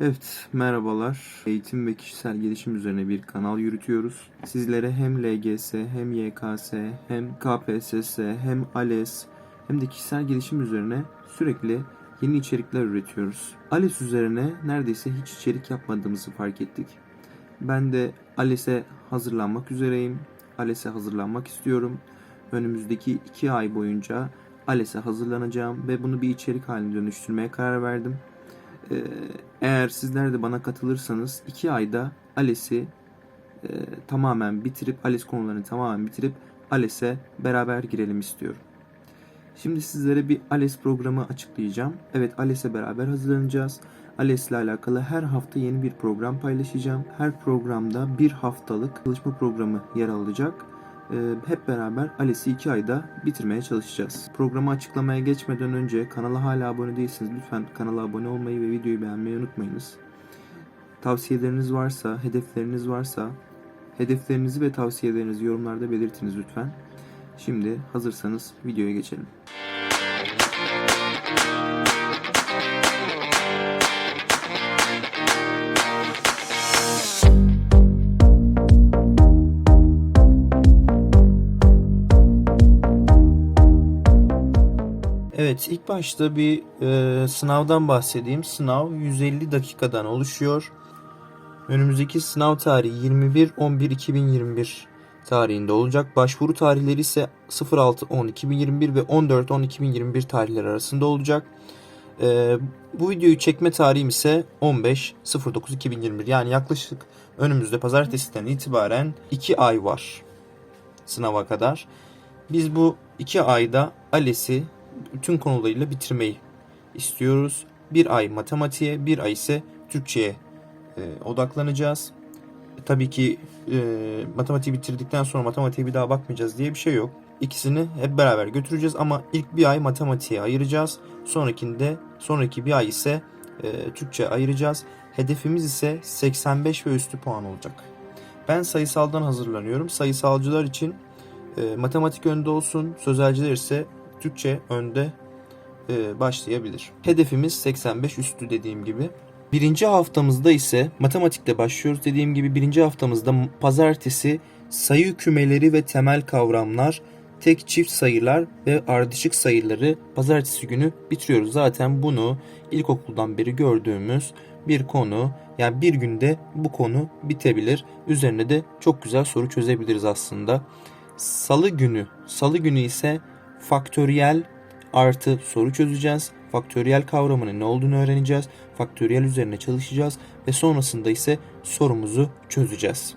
Evet, merhabalar. Eğitim ve kişisel gelişim üzerine bir kanal yürütüyoruz. Sizlere hem LGS, hem YKS, hem KPSS, hem ALES, hem de kişisel gelişim üzerine sürekli yeni içerikler üretiyoruz. ALES üzerine neredeyse hiç içerik yapmadığımızı fark ettik. Ben de ALES'e hazırlanmak üzereyim. ALES'e hazırlanmak istiyorum. Önümüzdeki iki ay boyunca ALES'e hazırlanacağım ve bunu bir içerik haline dönüştürmeye karar verdim. Ee, eğer sizler de bana katılırsanız 2 ayda ALES'i e, tamamen bitirip ALES konularını tamamen bitirip ALES'e beraber girelim istiyorum. Şimdi sizlere bir ALES programı açıklayacağım. Evet ALES'e beraber hazırlanacağız. ALES ile alakalı her hafta yeni bir program paylaşacağım. Her programda bir haftalık çalışma programı yer alacak. Ee, hep beraber ALES'i 2 ayda bitirmeye çalışacağız. Programı açıklamaya geçmeden önce kanala hala abone değilseniz lütfen kanala abone olmayı ve videoyu beğenmeyi unutmayınız. Tavsiyeleriniz varsa, hedefleriniz varsa hedeflerinizi ve tavsiyelerinizi yorumlarda belirtiniz lütfen. Şimdi hazırsanız videoya geçelim. Evet, ilk başta bir e, sınavdan bahsedeyim. Sınav 150 dakikadan oluşuyor. Önümüzdeki sınav tarihi 21-11-2021 tarihinde olacak. Başvuru tarihleri ise 06-10-2021 ve 14-10-2021 tarihleri arasında olacak. E, bu videoyu çekme tarihim ise 15-09-2021 yani yaklaşık önümüzde pazartesiden itibaren 2 ay var sınava kadar. Biz bu 2 ayda ALES'i bütün konularıyla bitirmeyi istiyoruz. Bir ay matematiğe, bir ay ise Türkçe'ye e, odaklanacağız. E, tabii ki e, matematiği bitirdikten sonra matematiğe bir daha bakmayacağız diye bir şey yok. İkisini hep beraber götüreceğiz ama ilk bir ay matematiğe ayıracağız. Sonrakinde, sonraki bir ay ise e, Türkçe ayıracağız. Hedefimiz ise 85 ve üstü puan olacak. Ben sayısaldan hazırlanıyorum. Sayısalcılar için e, matematik önde olsun, sözelciler ise Türkçe önde e, başlayabilir. Hedefimiz 85 üstü dediğim gibi. Birinci haftamızda ise matematikle başlıyoruz. Dediğim gibi birinci haftamızda pazartesi sayı kümeleri ve temel kavramlar, tek çift sayılar ve ardışık sayıları pazartesi günü bitiriyoruz. Zaten bunu ilkokuldan beri gördüğümüz bir konu. Yani bir günde bu konu bitebilir. Üzerine de çok güzel soru çözebiliriz aslında. Salı günü, salı günü ise faktöriyel artı soru çözeceğiz. Faktöriyel kavramının ne olduğunu öğreneceğiz. Faktöriyel üzerine çalışacağız ve sonrasında ise sorumuzu çözeceğiz.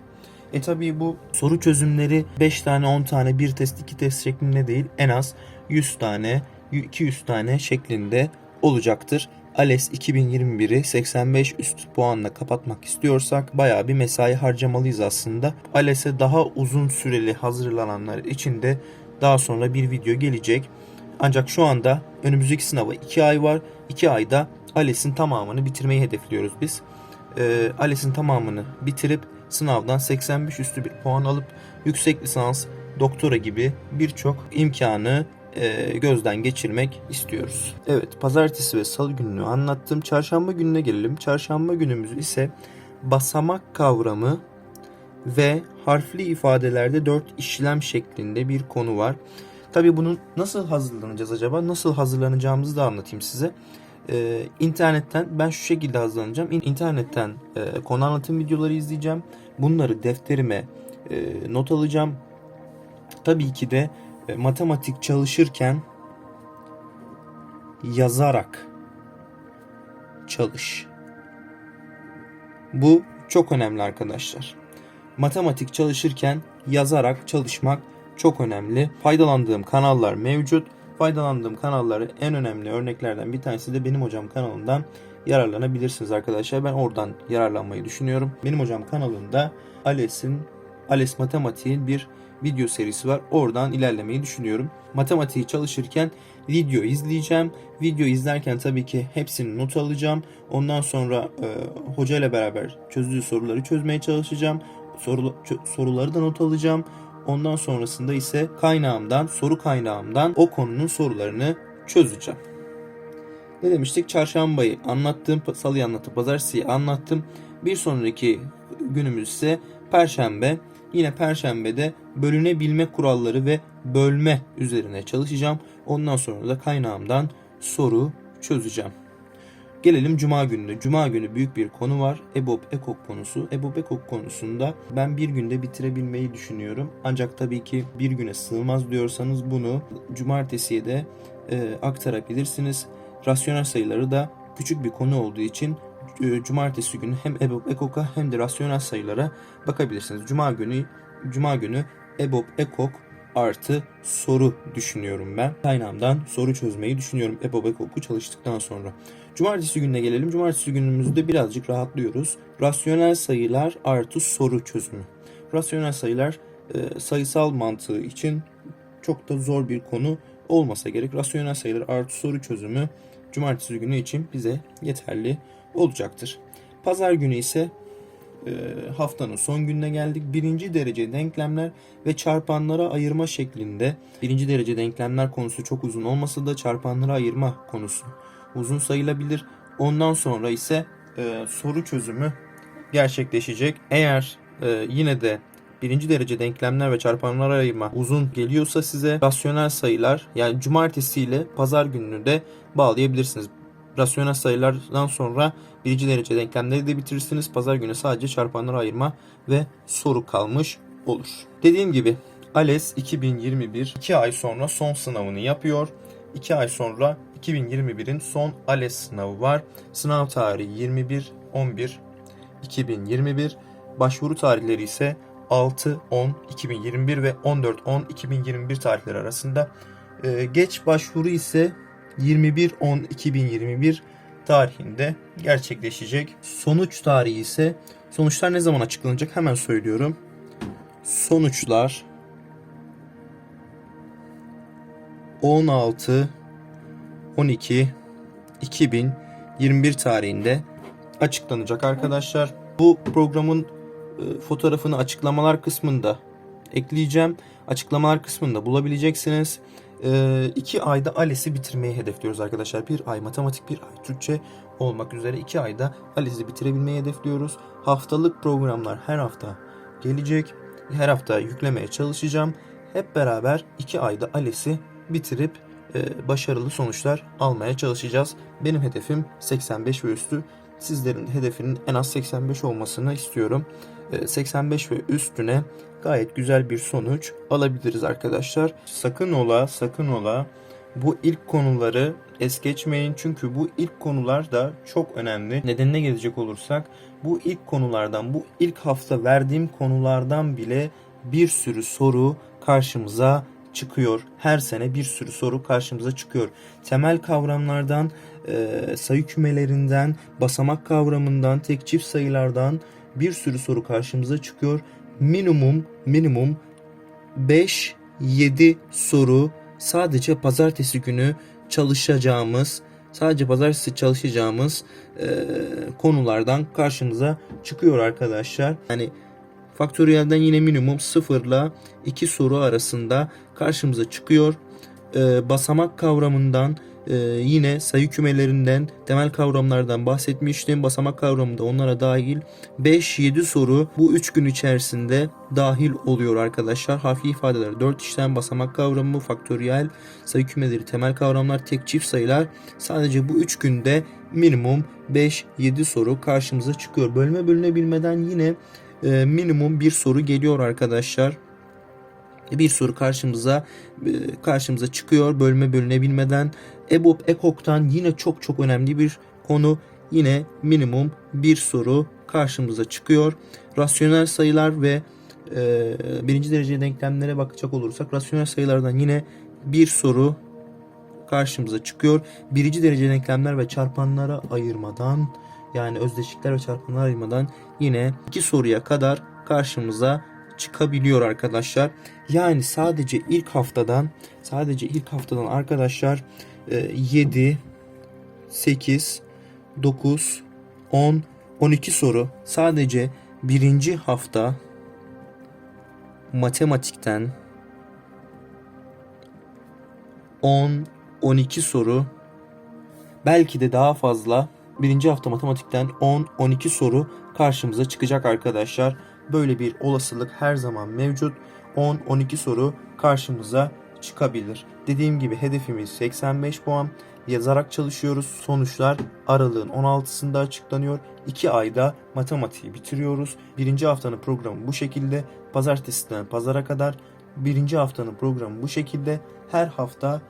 E tabii bu soru çözümleri 5 tane 10 tane bir test 2 test şeklinde değil en az 100 tane 200 tane şeklinde olacaktır. ALES 2021'i 85 üst puanla kapatmak istiyorsak bayağı bir mesai harcamalıyız aslında. ALES'e daha uzun süreli hazırlananlar için de daha sonra bir video gelecek. Ancak şu anda önümüzdeki sınava 2 ay var. 2 ayda ALES'in tamamını bitirmeyi hedefliyoruz biz. Ee, ALES'in tamamını bitirip sınavdan 85 üstü bir puan alıp yüksek lisans, doktora gibi birçok imkanı e, gözden geçirmek istiyoruz. Evet, pazartesi ve salı gününü anlattım. Çarşamba gününe gelelim. Çarşamba günümüz ise basamak kavramı ve harfli ifadelerde 4 işlem şeklinde bir konu var. Tabii bunu nasıl hazırlanacağız acaba? Nasıl hazırlanacağımızı da anlatayım size. Ee, internetten ben şu şekilde hazırlanacağım. İnternetten e, konu anlatım videoları izleyeceğim. Bunları defterime e, not alacağım. Tabii ki de e, matematik çalışırken yazarak çalış. Bu çok önemli arkadaşlar. Matematik çalışırken yazarak çalışmak çok önemli. Faydalandığım kanallar mevcut. Faydalandığım kanalları en önemli örneklerden bir tanesi de benim hocam kanalından yararlanabilirsiniz arkadaşlar. Ben oradan yararlanmayı düşünüyorum. Benim hocam kanalında ALES'in ALES Matematiğin bir video serisi var. Oradan ilerlemeyi düşünüyorum. Matematiği çalışırken video izleyeceğim. Video izlerken tabii ki hepsini not alacağım. Ondan sonra e, hoca ile beraber çözdüğü soruları çözmeye çalışacağım. Soru, soruları da not alacağım. Ondan sonrasında ise kaynağımdan, soru kaynağımdan o konunun sorularını çözeceğim. Ne demiştik? Çarşambayı anlattım, salıyı anlattım, pazartesiyi anlattım. Bir sonraki günümüz ise perşembe. Yine perşembede bölünebilme kuralları ve bölme üzerine çalışacağım. Ondan sonra da kaynağımdan soru çözeceğim. Gelelim Cuma gününe. Cuma günü büyük bir konu var. EBOB EKOK konusu. EBOB EKOK konusunda ben bir günde bitirebilmeyi düşünüyorum. Ancak tabii ki bir güne sığmaz diyorsanız bunu cumartesiye de e, aktarabilirsiniz. Rasyonel sayıları da küçük bir konu olduğu için e, cumartesi günü hem EBOB EKOK'a hem de rasyonel sayılara bakabilirsiniz. Cuma günü Cuma günü EBOB EKOK artı soru düşünüyorum ben. Kaynağımdan soru çözmeyi düşünüyorum EBOB EKOK'u çalıştıktan sonra. Cumartesi gününe gelelim. Cumartesi günümüzde birazcık rahatlıyoruz. Rasyonel sayılar artı soru çözümü. Rasyonel sayılar e, sayısal mantığı için çok da zor bir konu olmasa gerek. Rasyonel sayılar artı soru çözümü cumartesi günü için bize yeterli olacaktır. Pazar günü ise e, haftanın son gününe geldik. Birinci derece denklemler ve çarpanlara ayırma şeklinde. Birinci derece denklemler konusu çok uzun olmasa da çarpanlara ayırma konusu uzun sayılabilir. Ondan sonra ise e, soru çözümü gerçekleşecek. Eğer e, yine de birinci derece denklemler ve çarpanlara ayırma uzun geliyorsa size rasyonel sayılar yani cumartesi ile pazar gününü de bağlayabilirsiniz. Rasyonel sayılardan sonra birinci derece denklemleri de bitirirsiniz. Pazar günü sadece çarpanlara ayırma ve soru kalmış olur. Dediğim gibi ALES 2021 2 ay sonra son sınavını yapıyor. 2 ay sonra 2021'in son ALES sınavı var. Sınav tarihi 21 11 2021. Başvuru tarihleri ise 6 10 2021 ve 14 10 2021 tarihleri arasında. Ee, geç başvuru ise 21 10 2021 tarihinde gerçekleşecek. Sonuç tarihi ise sonuçlar ne zaman açıklanacak hemen söylüyorum. Sonuçlar 16 12 2021 tarihinde açıklanacak arkadaşlar. Bu programın e, fotoğrafını açıklamalar kısmında ekleyeceğim. Açıklamalar kısmında bulabileceksiniz. 2 ayda ALES'i bitirmeyi hedefliyoruz arkadaşlar. Bir ay matematik, bir ay Türkçe olmak üzere 2 ayda ALES'i bitirebilmeyi hedefliyoruz. Haftalık programlar her hafta gelecek. Her hafta yüklemeye çalışacağım. Hep beraber 2 ayda ALES'i bitirip e, başarılı sonuçlar almaya çalışacağız. Benim hedefim 85 ve üstü. Sizlerin hedefinin en az 85 olmasını istiyorum. E, 85 ve üstüne gayet güzel bir sonuç alabiliriz arkadaşlar. Sakın ola, sakın ola bu ilk konuları es geçmeyin. Çünkü bu ilk konular da çok önemli. Nedenine gelecek olursak bu ilk konulardan, bu ilk hafta verdiğim konulardan bile bir sürü soru karşımıza çıkıyor. Her sene bir sürü soru karşımıza çıkıyor. Temel kavramlardan, e, sayı kümelerinden, basamak kavramından, tek çift sayılardan bir sürü soru karşımıza çıkıyor. Minimum minimum 5-7 soru sadece pazartesi günü çalışacağımız, sadece pazartesi çalışacağımız e, konulardan karşımıza çıkıyor arkadaşlar. Yani faktöriyelden yine minimum 0 ile 2 soru arasında karşımıza çıkıyor. Ee, basamak kavramından e, yine sayı kümelerinden temel kavramlardan bahsetmiştim. Basamak kavramı da onlara dahil 5-7 soru bu 3 gün içerisinde dahil oluyor arkadaşlar. Harfi ifadeler 4 işlem basamak kavramı, faktöriyel, sayı kümeleri, temel kavramlar, tek çift sayılar sadece bu 3 günde minimum 5-7 soru karşımıza çıkıyor. Bölme bölünebilmeden yine e, minimum bir soru geliyor arkadaşlar bir soru karşımıza e, karşımıza çıkıyor bölme bölünebilmeden. EBOB EKOK'tan yine çok çok önemli bir konu. Yine minimum bir soru karşımıza çıkıyor. Rasyonel sayılar ve e, birinci derece denklemlere bakacak olursak rasyonel sayılardan yine bir soru karşımıza çıkıyor. Birinci derece denklemler ve çarpanlara ayırmadan yani özdeşlikler ve çarpanlara ayırmadan yine iki soruya kadar karşımıza çıkabiliyor arkadaşlar. Yani sadece ilk haftadan sadece ilk haftadan arkadaşlar 7 8 9 10 12 soru sadece birinci hafta matematikten 10 12 soru belki de daha fazla birinci hafta matematikten 10-12 soru karşımıza çıkacak arkadaşlar. Böyle bir olasılık her zaman mevcut. 10-12 soru karşımıza çıkabilir. Dediğim gibi hedefimiz 85 puan. Yazarak çalışıyoruz. Sonuçlar aralığın 16'sında açıklanıyor. 2 ayda matematiği bitiriyoruz. Birinci haftanın programı bu şekilde. Pazartesiden pazara kadar birinci haftanın programı bu şekilde. Her hafta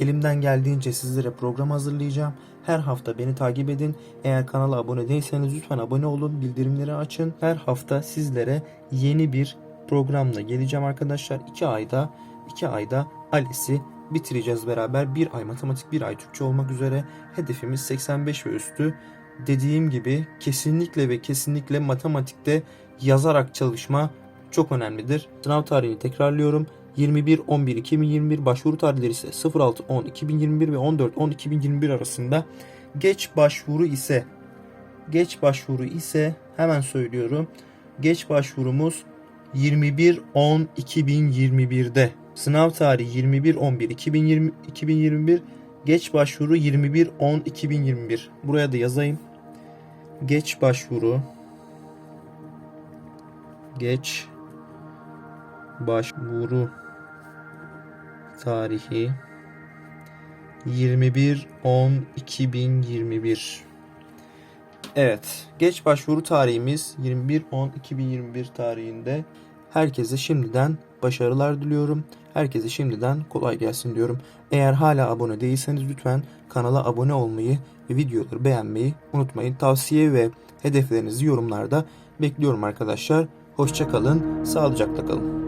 elimden geldiğince sizlere program hazırlayacağım. Her hafta beni takip edin. Eğer kanala abone değilseniz lütfen abone olun. Bildirimleri açın. Her hafta sizlere yeni bir programla geleceğim arkadaşlar. 2 ayda 2 ayda ALES'i bitireceğiz beraber. Bir ay matematik, bir ay Türkçe olmak üzere. Hedefimiz 85 ve üstü. Dediğim gibi kesinlikle ve kesinlikle matematikte yazarak çalışma çok önemlidir. Sınav tarihini tekrarlıyorum. 21-11-2021 başvuru tarihleri ise 06-10-2021 ve 14-10-2021 arasında. Geç başvuru ise geç başvuru ise hemen söylüyorum. Geç başvurumuz 21-10-2021'de. Sınav tarihi 21-11-2020 2021. Geç başvuru 21-10-2021. Buraya da yazayım. Geç başvuru geç başvuru tarihi 21-10-2021 Evet, geç başvuru tarihimiz 21-10-2021 tarihinde. Herkese şimdiden başarılar diliyorum. Herkese şimdiden kolay gelsin diyorum. Eğer hala abone değilseniz lütfen kanala abone olmayı ve videoları beğenmeyi unutmayın. Tavsiye ve hedeflerinizi yorumlarda bekliyorum arkadaşlar. Hoşça kalın, sağlıcakla kalın.